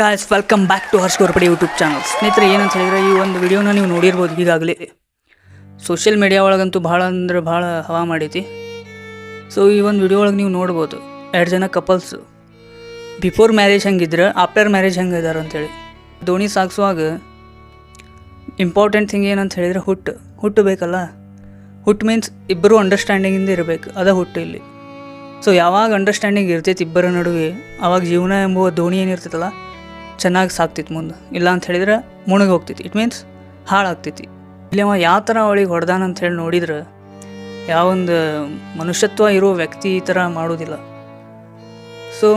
Guys welcome back to Harsh Korpadi YouTube channel ಸ್ನೇಹಿತರೆ ಏನಂತ ಹೇಳಿದ್ರೆ, ಈ ಒಂದು ವಿಡಿಯೋನ ನೀವು ನೋಡಿರ್ಬೋದು ಈಗಾಗಲೇ. ಸೋಷಿಯಲ್ ಮೀಡಿಯಾ ಒಳಗಂತೂ ಭಾಳ ಅಂದ್ರೆ ಭಾಳ ಹವಾ ಮಾಡೈತಿ ಸೊ ಈ ಒಂದು ವಿಡಿಯೋ ಒಳಗೆ ನೀವು ನೋಡ್ಬೋದು, ಎರಡು ಜನ ಕಪಲ್ಸ್ ಬಿಫೋರ್ ಮ್ಯಾರೇಜ್ ಹೆಂಗಿದ್ರೆ ಆಫ್ಟರ್ ಮ್ಯಾರೇಜ್ ಹೆಂಗೆ ಇದಾರೆ ಅಂತೇಳಿ. ದೋಣಿ ಸಾಗಿಸುವಾಗ ಇಂಪಾರ್ಟೆಂಟ್ ಥಿಂಗ್ ಏನಂತ ಹೇಳಿದ್ರೆ ಹುಟ್ಟು ಹುಟ್ಟು ಬೇಕಲ್ಲ? ಹುಟ್ಟು ಮೀನ್ಸ್ ಇಬ್ಬರು ಅಂಡರ್ಸ್ಟ್ಯಾಂಡಿಂಗಿಂದ ಇರಬೇಕು. ಅದ ಹುಟ್ಟು ಇಲ್ಲಿ. ಸೊ ಯಾವಾಗ ಅಂಡರ್ಸ್ಟ್ಯಾಂಡಿಂಗ್ ಇರ್ತೈತಿ ಇಬ್ಬರ ನಡುವೆ, ಅವಾಗ ಜೀವನ ಎಂಬುವ ದೋಣಿ ಏನಿರ್ತೈತಲ್ಲ ಚೆನ್ನಾಗಿ ಸಾಕ್ತಿತ್ತು ಮುಂದೆ. ಇಲ್ಲ ಅಂತ ಹೇಳಿದ್ರೆ ಮುಣಗಿ ಹೋಗ್ತೈತಿ ಇಟ್ ಮೀನ್ಸ್ ಹಾಳಾಗ್ತೈತಿ ಇಲ್ಲಿ ಅವ ಯಾವ ಥರ ಅವಳಿಗೆ ಹೊಡೆದಾನ ಅಂತ ಹೇಳಿ ನೋಡಿದ್ರೆ ಯಾವೊಂದು ಮನುಷ್ಯತ್ವ ಇರೋ ವ್ಯಕ್ತಿ ಈ ಥರ ಮಾಡೋದಿಲ್ಲ. ಸೊ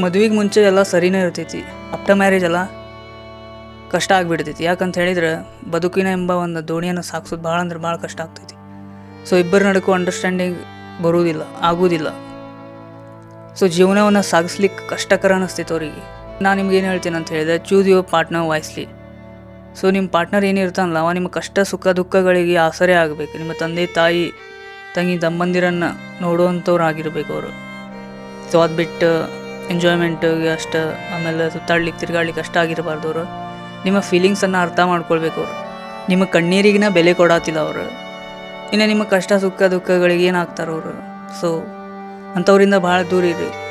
ಮದುವೆಗೆ ಮುಂಚೆ ಎಲ್ಲ ಸರಿನೇ ಇರ್ತೈತಿ. ಆಫ್ಟರ್ ಮ್ಯಾರೇಜ್ ಎಲ್ಲ ಕಷ್ಟ ಆಗಿಬಿಡ್ತೈತಿ. ಯಾಕಂತ ಹೇಳಿದ್ರೆ ಬದುಕಿನ ಎಂಬ ಒಂದು ದೋಣಿಯನ್ನು ಸಾಕ್ಸೋದು ಭಾಳ ಅಂದ್ರೆ ಭಾಳ ಕಷ್ಟ ಆಗ್ತೈತಿ. ಸೊ ಇಬ್ಬರ ನಡುಕು ಅಂಡರ್ಸ್ಟ್ಯಾಂಡಿಂಗ್ ಬರುವುದಿಲ್ಲ, ಆಗುವುದಿಲ್ಲ. ಸೊ ಜೀವನವನ್ನು ಸಾಗಿಸ್ಲಿಕ್ಕೆ ಕಷ್ಟಕರ ಅನ್ನಿಸ್ತೈತೆ ಅವರಿಗೆ. ನಾನು ನಿಮ್ಗೆ ಏನು ಹೇಳ್ತೀನಿ ಅಂತ ಹೇಳಿದೆ choose your partner wisely so ನಿಮ್ಮ ಪಾರ್ಟ್ನರ್ ಏನಿರ್ತಾನಲ್ಲ ಅವ ನಿಮ್ಮ ಕಷ್ಟ, ಸುಖ, ದುಃಖಗಳಿಗೆ ಆಸರೆ ಆಗಬೇಕು. ನಿಮ್ಮ ತಂದೆ, ತಾಯಿ, ತಂಗಿ, ತಮ್ಮಂದಿರನ್ನು ನೋಡುವಂಥವ್ರು ಆಗಿರ್ಬೇಕು ಅವರು. ಸೊ ಅದು ಬಿಟ್ಟು ಎಂಜಾಯ್ಮೆಂಟಿಗೆ ಅಷ್ಟು, ಆಮೇಲೆ ಸುತ್ತಾಡ್ಲಿಕ್ಕೆ ತಿರ್ಗಾಡ್ಲಿಕ್ಕೆ ಅಷ್ಟ ಆಗಿರಬಾರ್ದು ಅವರು. ನಿಮ್ಮ ಫೀಲಿಂಗ್ಸನ್ನು ಅರ್ಥ ಮಾಡ್ಕೊಳ್ಬೇಕು ಅವರು. ನಿಮ್ಮ ಕಣ್ಣೀರಿಗಿನ ಬೆಲೆ ಕೊಡಾತಿಲ್ಲ ಅವರು. ಇನ್ನು ನಿಮ್ಮ ಕಷ್ಟ, ಸುಖ, ದುಃಖಗಳಿಗೆ ಏನಾಗ್ತಾರೆ ಅವರು. ಸೊ ಅಂಥವರಿಂದ ಭಾಳ ದೂರ ಇರಿ.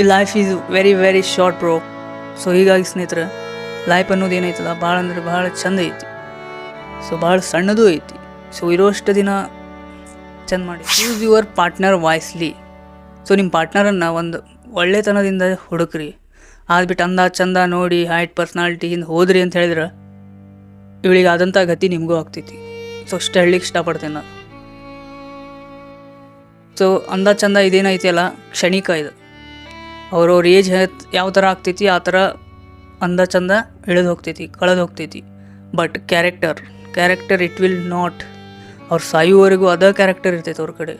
ಈ life is very very short bro so ಹೀಗಾಗಿ ಸ್ನೇಹಿತರೆ ಲೈಫ್ ಅನ್ನೋದು ಏನೈತಲ್ಲ ಭಾಳ ಅಂದ್ರೆ ಭಾಳ ಚಂದ ಐತಿ. ಸೊ ಭಾಳ ಸಣ್ಣದು ಐತಿ. ಸೊ ಇರೋಷ್ಟು ದಿನ ಚಂದ ಮಾಡಿ. Choose your partner wisely so ನಿಮ್ಮ ಪಾರ್ಟ್ನರನ್ನು ಒಂದು ಒಳ್ಳೆತನದಿಂದ ಹುಡುಕ್ರಿ. ಆದ್ಬಿಟ್ಟು ಅಂದ ಚಂದ ನೋಡಿ ಹೈಟ್ ಪರ್ಸ್ನಾಲಿಟಿಯಿಂದ ಹೋದ್ರಿ ಅಂತ ಹೇಳಿದ್ರೆ, ಇವಳಿಗೆ ಆದಂಥ ಗತಿ ನಿಮಗೂ ಆಗ್ತೈತಿ. ಸೊ ಅಷ್ಟು ಹೇಳಲಿಕ್ಕೆ ಇಷ್ಟಪಡ್ತೇನೆ ನಾನು. ಸೊ ಅಂದ ಚಂದ ಇದೇನೈತಿ ಅಲ್ಲ ಕ್ಷಣಿಕ ಇದು. ಅವ್ರವ್ರ ಏಜ್ ಯಾವ ಥರ ಆಗ್ತೈತಿ, ಆ ಥರ ಅಂದ ಚಂದ ಇಳಿದು ಹೋಗ್ತೈತಿ, ಕಳೆದು ಹೋಗ್ತೈತಿ. But character character it will not ಅವ್ರು ಸಾಯುವವರೆಗೂ ಅದ ಕ್ಯಾರೆಕ್ಟರ್ ಇರ್ತೈತೆ ಅವ್ರ ಕಡೆ.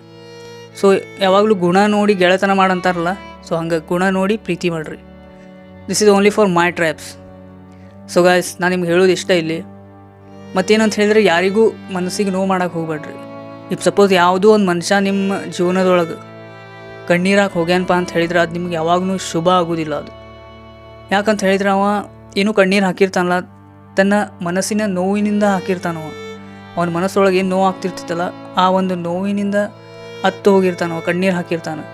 ಸೊ ಯಾವಾಗಲೂ ಗುಣ ನೋಡಿ ಗೆಳೆತನ ಮಾಡಂತಾರಲ್ಲ ಸೊ ಹಂಗೆ ಗುಣ ನೋಡಿ ಪ್ರೀತಿ ಮಾಡಿರಿ. This is only for my traps so guys ನಾನು ನಿಮ್ಗೆ ಹೇಳೋದು ಇಷ್ಟ ಇಲ್ಲಿ. ಮತ್ತೇನಂತ ಹೇಳಿದ್ರೆ ಯಾರಿಗೂ ಮನಸ್ಸಿಗೆ ನೋವು ಮಾಡೋಕೆ ಹೋಗ್ಬೇಡ್ರಿ. ಇಫ್ ಸಪೋಸ್ ಯಾವುದೋ ಒಂದು ಮನುಷ್ಯ ನಿಮ್ಮ ಜೀವನದೊಳಗೆ ಕಣ್ಣೀರಾಗಿ ಹೋಗ್ಯಾನಪ್ಪ ಅಂತ ಹೇಳಿದ್ರೆ ಅದು ನಿಮ್ಗೆ ಯಾವಾಗೂ ಶುಭ ಆಗೋದಿಲ್ಲ ಅದು. ಯಾಕಂತ ಹೇಳಿದ್ರೆ ಅವ ಏನು ಕಣ್ಣೀರು ಹಾಕಿರ್ತಾನಲ್ಲ, ತನ್ನ ಮನಸ್ಸಿನ ನೋವಿನಿಂದ ಹಾಕಿರ್ತಾನವ. ಅವನ ಮನಸ್ಸೊಳಗೆ ಏನು ನೋವು ಆಗ್ತಿರ್ತೈತಲ್ಲ, ಆ ಒಂದು ನೋವಿನಿಂದ ಹತ್ತು ಹೋಗಿರ್ತಾನವ, ಕಣ್ಣೀರು ಹಾಕಿರ್ತಾನೆ.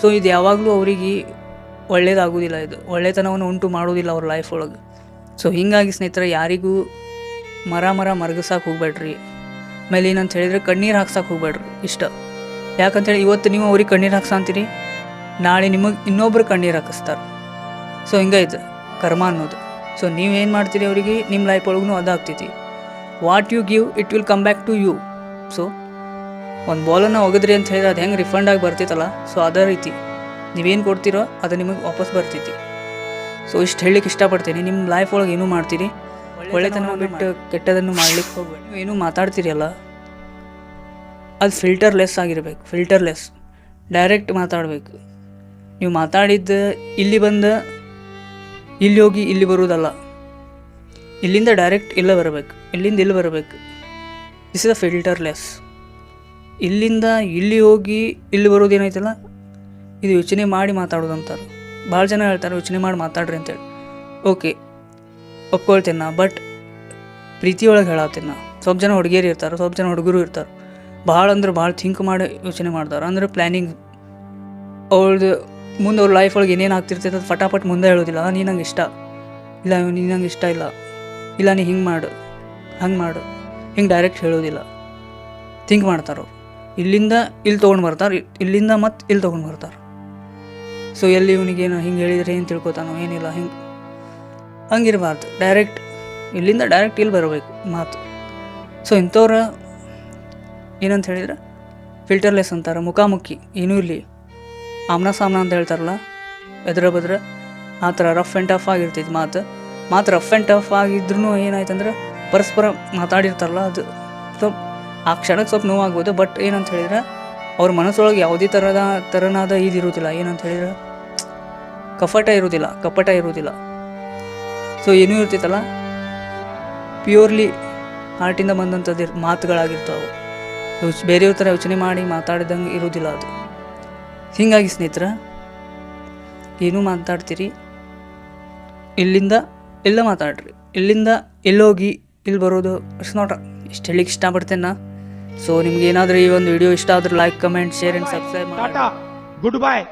ಸೊ ಇದು ಯಾವಾಗಲೂ ಅವರಿಗೆ ಒಳ್ಳೇದಾಗೋದಿಲ್ಲ ಇದು. ಒಳ್ಳೆತನವನ್ನು ಉಂಟು ಮಾಡೋದಿಲ್ಲ ಅವ್ರ ಲೈಫ್ ಒಳಗೆ. ಸೊ ಹೀಗಾಗಿ ಸ್ನೇಹಿತರೆ, ಯಾರಿಗೂ ಮರ ಮರ ಮರಗಸಕ್ಕೆ ಹೋಗ್ಬೇಡ್ರಿ. ಆಮೇಲೆ ಏನಂತ ಹೇಳಿದ್ರೆ ಕಣ್ಣೀರು ಹಾಕ್ಸಕ್ಕೆ ಹೋಗ್ಬೇಡ್ರಿ, ಇಷ್ಟ. ಯಾಕಂತೇಳಿ ಇವತ್ತು ನೀವು ಅವ್ರಿಗೆ ಕಣ್ಣೀರು ಹಾಕ್ಸಂತೀರಿ? ನಾಳೆ ನಿಮಗೆ ಇನ್ನೊಬ್ರು ಕಣ್ಣೀರು ಹಾಕಿಸ್ತಾರೆ. ಸೊ ಹಿಂಗೈತೆ ಕರ್ಮ ಅನ್ನೋದು. ಸೊ ನೀವೇನು ಮಾಡ್ತೀರಿ ಅವರಿಗೆ? ನಿಮ್ಮ ಲೈಫ್ ಒಳಗೂ ಅದಾಗ್ತೈತಿ. What you give it will come back to you so ಒಂದು ಬಾಲನ್ನು ಒಗದ್ರಿ ಅಂತ ಹೇಳಿದ್ರೆ ಅದು ಹೆಂಗೆ ರಿಫಂಡ್ ಆಗಿ ಬರ್ತೈತಲ್ಲ? ಸೊ ಅದೇ ರೀತಿ. ನೀವೇನು ಕೊಡ್ತೀರೋ ಅದು ನಿಮಗೆ ವಾಪಸ್ ಬರ್ತೈತಿ. ಸೊ ಇಷ್ಟು ಹೇಳಲಿಕ್ಕೆ ಇಷ್ಟಪಡ್ತೀನಿ. ನಿಮ್ಮ ಲೈಫ್ ಒಳಗೆ ಏನೂ ಮಾಡ್ತೀರಿ? ಒಳ್ಳೆತನ ಬಿಟ್ಟು ಕೆಟ್ಟದನ್ನು ಮಾಡ್ಲಿಕ್ಕೆ ಹೋಗ್ಬೇಡಿ. ನೀವು ಏನೂ ಮಾತಾಡ್ತೀರಿ ಅಲ್ಲ? ಅದು ಫಿಲ್ಟರ್ಲೆಸ್ ಆಗಿರ್ಬೇಕು ಫಿಲ್ಟರ್ಲೆಸ್ ಡೈರೆಕ್ಟ್ ಮಾತಾಡಬೇಕು. ನೀವು ಮಾತಾಡಿದ್ದು ಇಲ್ಲಿ ಬಂದ, ಇಲ್ಲಿ ಹೋಗಿ ಇಲ್ಲಿ ಬರುವುದಲ್ಲ. ಇಲ್ಲಿಂದ ಡೈರೆಕ್ಟ್ ಇಲ್ಲ ಬರಬೇಕು, ಇಲ್ಲಿಂದ ಇಲ್ಲಿ ಬರಬೇಕು. ದಿಸ್ ಇಸ್ ಅ ಫಿಲ್ಟರ್ಲೆಸ್ ಇಲ್ಲಿಂದ ಇಲ್ಲಿ ಹೋಗಿ ಇಲ್ಲಿ ಬರೋದೇನೈತಲ್ಲ ಇದು ಯೋಚನೆ ಮಾಡಿ ಮಾತಾಡೋದು ಅಂತಾರೆ. ಭಾಳ ಜನ ಹೇಳ್ತಾರೆ, ಯೋಚನೆ ಮಾಡಿ ಮಾತಾಡ್ರಿ ಅಂತೇಳಿ ಓಕೆ ಒಪ್ಕೊಳ್ತೇನೆ ನಾ ಬಟ್ ಪ್ರೀತಿಯೊಳಗೆ ಹೇಳತ್ತೇನೆ ನಾ. ಸ್ವಲ್ಪ ಜನ ಹುಡುಗಿಯರು ಇರ್ತಾರೆ, ಸ್ವಲ್ಪ ಜನ ಹುಡುಗರು ಇರ್ತಾರೆ. ಭಾಳ ಅಂದ್ರೆ ಭಾಳ ಥಿಂಕ್ ಮಾಡಿ ಯೋಚನೆ ಮಾಡ್ತಾರೆ. ಅಂದ್ರೆ ಪ್ಲ್ಯಾನಿಂಗ್ ಅವ್ರದ್ದು ಮುಂದೆ ಅವ್ರ ಲೈಫ್ ಒಳಗೆ ಏನೇನು ಆಗ್ತಿರ್ತೈತೆ ಅದು ಫಟಾಫಟ್ ಮುಂದೆ ಹೇಳೋದಿಲ್ಲ. ನೀನು ನಂಗೆ ಇಷ್ಟ. ಇಲ್ಲ ನೀನು ನಂಗೆ ಇಷ್ಟ ಇಲ್ಲ. ಇಲ್ಲ, ನೀ ಹಿಂಗೆ ಮಾಡು. ಹಂಗೆ ಮಾಡು. ಹಿಂಗೆ ಡೈರೆಕ್ಟ್ ಹೇಳೋದಿಲ್ಲ. ಥಿಂಕ್ ಮಾಡ್ತಾರೆ ಇಲ್ಲಿಂದ ಇಲ್ಲಿ ತೊಗೊಂಡು ಬರ್ತಾರೆ. ಇಲ್ಲಿಂದ ಮತ್ತೆ ಇಲ್ಲಿ ತೊಗೊಂಡು ಬರ್ತಾರೆ. ಸೊ ಎಲ್ಲಿ ಇವನಿಗೇನು ಹಿಂಗೆ ಹೇಳಿದರೆ ಏನು ತಿಳ್ಕೊತಾನೋ ಏನಿಲ್ಲ, ಹಿಂಗೆ ಹಂಗಿರಬಾರ್ದು. ಡೈರೆಕ್ಟ್ ಇಲ್ಲಿಂದ ಡೈರೆಕ್ಟ್ ಇಲ್ಲಿ ಬರಬೇಕು ಮಾತು. ಸೊ ಇಂಥವ್ರ ಏನಂತ ಹೇಳಿದ್ರೆ ಫಿಲ್ಟರ್ಲೆಸ್ ಅಂತಾರೆ, ಮುಖಾಮುಖಿ, ಏನೂ ಇಲ್ಲಿ ಆಮ್ನ ಸಾಮ್ನ ಅಂತ ಹೇಳ್ತಾರಲ್ಲ, ಎದುರ ಬದ್ರೆ ಆ ಥರ ರಫ್ ಆ್ಯಂಡ್ ಟಫ್ ಆಗಿರ್ತೈತಿ ಮಾತು. ಮಾತು ರಫ್ ಆ್ಯಂಡ್ ಟಫ್ ಆಗಿದ್ರೂ ಏನಾಯ್ತಂದ್ರೆ, ಪರಸ್ಪರ ಮಾತಾಡಿರ್ತಾರಲ್ಲ, ಅದು ಸ್ವಲ್ಪ, ಆ ಕ್ಷಣಕ್ಕೆ ಸ್ವಲ್ಪ ನೋವಾಗ್ಬೋದು ಬಟ್ ಏನಂತ ಹೇಳಿದ್ರೆ, ಅವ್ರ ಮನಸ್ಸೊಳಗೆ ಯಾವುದೇ ಥರದ ಥರನಾದ ಇರುವುದಿಲ್ಲ ಏನಂತ ಹೇಳಿದ್ರೆ, ಕಫಟ ಇರೋದಿಲ್ಲ, ಕಪಟ ಇರೋದಿಲ್ಲ. ಸೊ ಏನೂ ಇರ್ತೈತಲ್ಲ ಪ್ಯೂರ್ಲಿ ಹಾರ್ಟಿಂದ ಬಂದಂಥದ್ದು ಮಾತುಗಳಾಗಿರ್ತಾವೆ. ಯೋಚ್ ಬೇರೆಯವ್ರ ಥರ ಯೋಚನೆ ಮಾಡಿ ಮಾತಾಡಿದಂಗೆ ಇರೋದಿಲ್ಲ ಅದು. ಹೀಗಾಗಿ ಸ್ನೇಹಿತರ, ಏನೂ ಮಾತಾಡ್ತೀರಿ? ಇಲ್ಲಿಂದ ಎಲ್ಲ ಮಾತಾಡ್ರಿ. ಇಲ್ಲಿಂದ ಎಲ್ಲೋಗಿ ಇಲ್ಲಿ ಬರೋದು ಅಷ್ಟು ನಾಟ್ ಇಷ್ಟು ಹೇಳಿಕ್ಕೆ ಇಷ್ಟಪಡ್ತೇನೆ ನಾ. ಸೊ ನಿಮ್ಗೆ ಏನಾದರೂ ಈ ಒಂದು ವಿಡಿಯೋ ಇಷ್ಟ ಆದ್ರೆ like comment share and subscribe goodbye